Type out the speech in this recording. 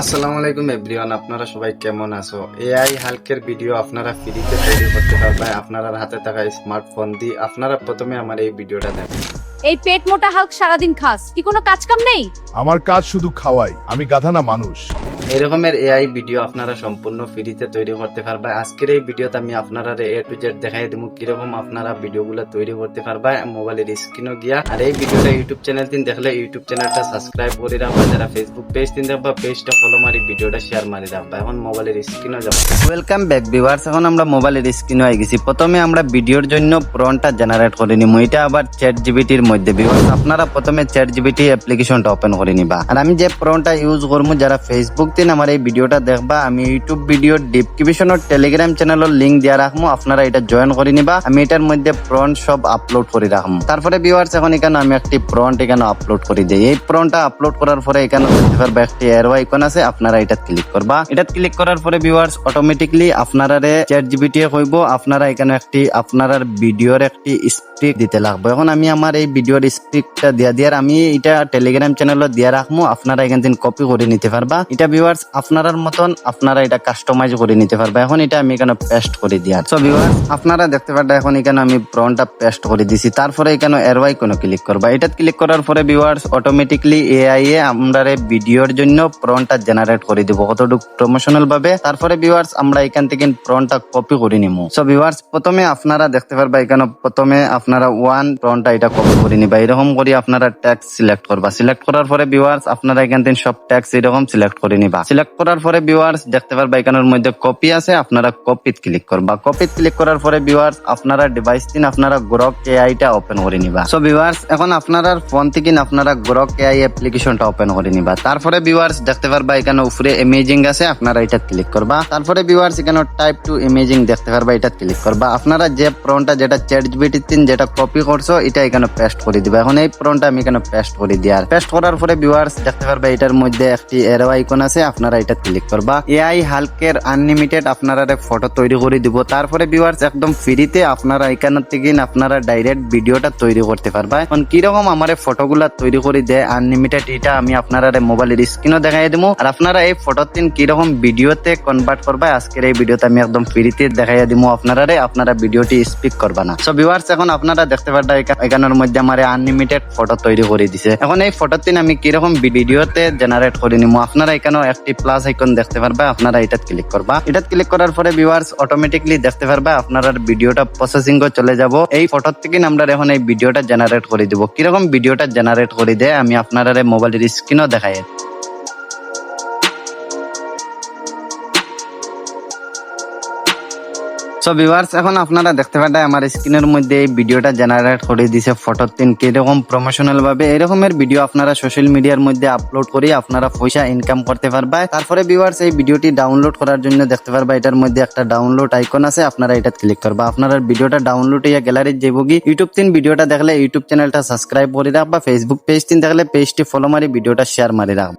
আসসালামু আলাইকুম এভরিওয়ান আপনারা সবাই কেমন আছো? এআই হালকের ভিডিও আপনারা ফ্রিতে তৈরি করতে পারবেন। আপনারা হাতে থাকা স্মার্টফোন দিয়ে আপনারা প্রথমে আমার এই ভিডিওটা দেখেন। এই পেট মোটা হালক সারাদিন খাস। কি কোনো কাজ কাম নেই? আমার কাজ শুধু খাওয়াই। আমি গাধা না মানুষ। এরকমের এআই ভিডিও আপনারা সম্পূর্ণ ফ্রিতে তৈরি করতে পারবেন আজকের এই ভিডিওতে আমি আপনারা এ টু জেড দেখাই দেবো কীরকম আপনারা ভিডিওগুলো তৈরি করতে পারবেন মোবাইলের স্ক্রিনও গিয়া। আর এই ভিডিওটা ইউটিউব চ্যানেল দিন দেখলে ইউটিউব চ্যানেলটা সাবস্ক্রাইব করে রাখবা। যারা ফেসবুক পেজ দিন দেখবা পেজটা ফলো মারি ভিডিওটা শেয়ার মারি রাখবা। এখন মোবাইলের স্ক্রিনও যাব। ওয়েলকাম ব্যাক ভিউয়ার্স এখন আমরা মোবাইলের স্ক্রিনও হয়ে গেছি। প্রথমে আমরা ভিডিওর জন্য প্রনটা জেনারেট করে নিব এটা আবার চ্যাট জিবিটির মধ্যে। ভিউয়ার্স আপনারা প্রথমে চ্যাট জিবিটি অ্যাপ্লিকেশনটা ওপেন করে নিবা। আর আমি যে প্রনটা ইউজ করব যারা ফেসবুক দিন আমার এই ভিডিওটা দেখবা। আমি ইউটিউব ভিডিও ডিসক্রিপশনের টেলিগ্রাম চ্যানেলের লিঙ্ক দিয়া রাখব আপনারা এটা জয়েন করে নিবা। আমি এটার মধ্যে প্রন সব আপলোড করে রাখব তারপরে ভিউয়ার্স এখন এখানে আমি একটি প্রন্ট এখানে আপলোড করে দিই। এই প্রনটা আপলোড করার পরে এখানে দেখতে পারবা একটি এরো আইকন আছে, আপনারা এটা ক্লিক করবা এটা ক্লিক করার পরে ভিউয়ার্স অটোমেটিকলি আপনারা চ্যাট জিবিটি কইব আপনারা এখানে একটি আপনার ভিডিওর একটি স্পিক দিতে লাগবে। এখন আমি আমার এই ভিডিওর স্পিকটা দিয়া দিয়ার আমি এটা টেলিগ্রাম চ্যানেলে দিয়া রাখব আপনারা এখান থেকে কপি করে নিতে পারবা। এটা ভিউয়ার্স আপনার মতন আপনারা এটা কাস্টমাইজ করে নিতে পারবা। এখন এটা আমি এখানে পেস্ট করে দিয়ার সো ভিউয়ার্স আপনারা দেখতে পারবা এখন এখানে আমি প্রনটা পেস্ট করে দিছি। তারপরে এখানে এরো আইকনে ক্লিক করবা। এটা ক্লিক করার পরে ভিউয়ার্স অটোমেটিকলি এআই এ আমরা ভিডিওর জন্য প্রনটা জেনারেট করে দিব কতটুকু প্রমোশনাল ভাবে। তারপরে ভিউয়ার্স আমরা এখান থেকে প্রনটা কপি করে নিবো সো ভিউয়ার্স প্রথমে আপনারা দেখতে পারবা এখানে প্রথমে আপনারা ওয়ান প্রনটা এটা কপি করে নিবা। এরকম করে আপনারা ট্যাক্স সিলেক্ট করবা। সিলেক্ট করার পরে ভিউয়ার্স আপনারা এখান থেকে সব ট্যাক্স এরকম সিলেক্ট করে নিবা। সিলেক্ট করার পরে ভিউয়ার্স দেখতে পারবা এখানের মধ্যে কপি আছে, আপনারা কপিত ক্লিক করবা। কপিত ক্লিক করার পরে ভিউয়ার্স আপনারা ডিভাইস দিন আপনারা গ্রক এআই টা ওপেন করে নিবা। সো ভিউয়ার্স এখন আপনারা ফোন থেকে আপনারা গ্রক এআই অ্যাপ্লিকেশনটা ওপেন করে নিবা। তারপরে ভিউয়ার্স দেখতে পারবা এখানে উপরে ইমেজিং আছে, আপনারা এটা ক্লিক করবা। তারপরে ভিউয়ার্স এখানে টাইপ টু ইমেজিং দেখতে পারবা এটা ক্লিক করবা। আপনারা যে প্রনটা যেটা চ্যাট জিবিটি তিন যেটা কপি করছ, এটা এখানে পেস্ট করে দিবা। এখন এই প্রনটা আমি এখানে পেস্ট করে দিয়ার পেস্ট করার পরে ভিউয়ার্স দেখতে পারবা, এটার মধ্যে একটি এরো আইকন আছে আপনারা এটা ক্লিক করবা। এআই হালকের আনলিমিটেড আপনারা ফটো তৈরি করে দিব। তারপরে ভিউয়ার্স একদম ফ্রিতে আপনারা এখান থেকে আপনারা ডাইরেক্ট ভিডিওটা তৈরি করতে পারবা। এখন কীরকম আমার ফটোগুলা তৈরি করে দেয় আনলিমিটেড এটা আমি আপনারা মোবাইলের স্ক্রিনও দেখাই দেবো আর আপনারা এই ফটো তিন কীরকম ভিডিওতে কনভার্ট করবা, আজকের এই ভিডিওতে আমি একদম ফ্রিতে দেখাই দিব আপনারা আপনারা ভিডিওটি স্পিক করবা না। সো ভিউয়ার্স এখন আপনারা দেখতে পারবা, এখা- এখানের মধ্যে আমার আনলিমিটেড ফটো তৈরি করে দিছে। এখন এই ফটো তিন আমি কীরকম ভিডিওতে জেনারেট করে নিবো আপনারা এখানেও একটি প্লাস আইকন দেখতে পারবা, আপনারা এটা ক্লিক করবা। এটা ক্লিক করার পরে ভিউয়ার্স অটোমেটিকলি দেখতে পারবা আপনার ভিডিওটা প্রসেসিং চলে যাব। এই ফটো থেকে আমরা এখন এই ভিডিওটা জেনারেট করে দিব। কীরকম ভিডিওটা জেনারেট করে দেয়, আমি আপনারা মোবাইলের স্ক্রিনও দেখাই। সো ভিউয়ার্স এখন আপনারা দেখতে পারেন আমার স্ক্রিনের মধ্যে এই ভিডিওটা জেনারেট করে দিছে ফটো তিন। কীরকম প্রমোশনাল ভাবে এরকমের ভিডিও আপনারা সোশ্যাল মিডিয়ার মধ্যে আপলোড করে আপনারা পয়সা ইনকাম করতে পারবা তারপরে ভিউয়ার্স এই ভিডিওটি ডাউনলোড করার জন্য দেখতে পারবা এটার মধ্যে একটা ডাউনলোড আইকন আছে, আপনারা এটা ক্লিক করবা। আপনারা ভিডিওটা ডাউনলোড হইয়া গ্যালারির যাইব কি ইউটিউব তিন ভিডিওটা দেখলে ইউটিউব চ্যানেলটা সাবস্ক্রাইব করে রাখবা ফেসবুক পেজ তিন দেখলে পেজটি ফলো মারি, ভিডিওটা শেয়ার মারি রাখবা।